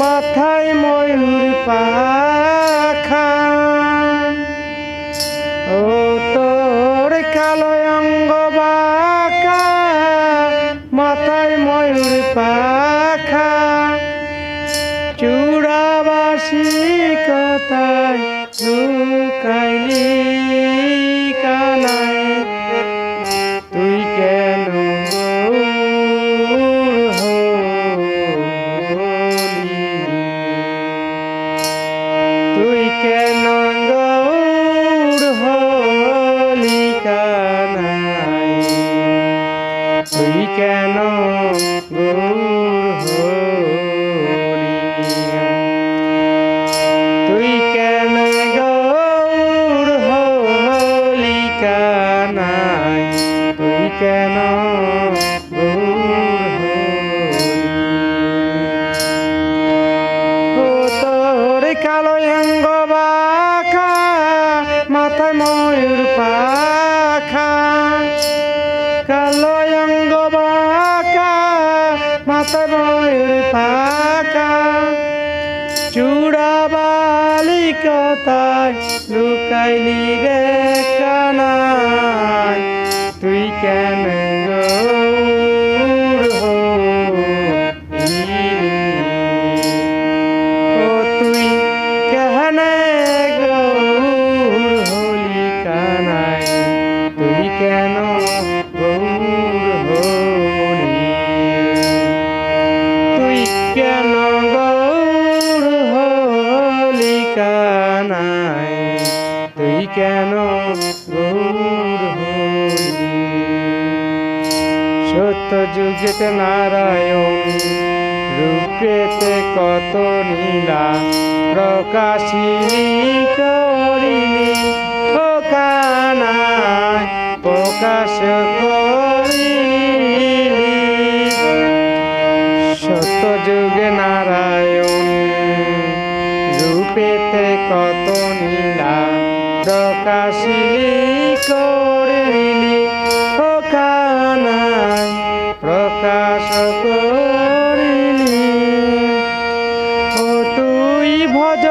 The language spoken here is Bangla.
মাথায় ময়ূর পাখা। ও তোর কালো অঙ্গ মাথায় ময়ূর পাখা। চূড়াবাসী কথায় লুকাইলি? তুই কেন গৌর তুই কেন গৌর হলি কানাই? তুই কেন মাথায় ময়ূর পাকা। চূড়া বালিকতায় লুকাইলি রে। কেন গৌর সত্য যুগেতে নারায়ণ, রূপেতে কত নীলা প্রকাশিনী করিনি ও প্রকাশ করিলি। সত্য যুগে নারায়ণ প্রকাশিলি করিলি ও কানাই প্রকাশ করিলি ও তুই ভজ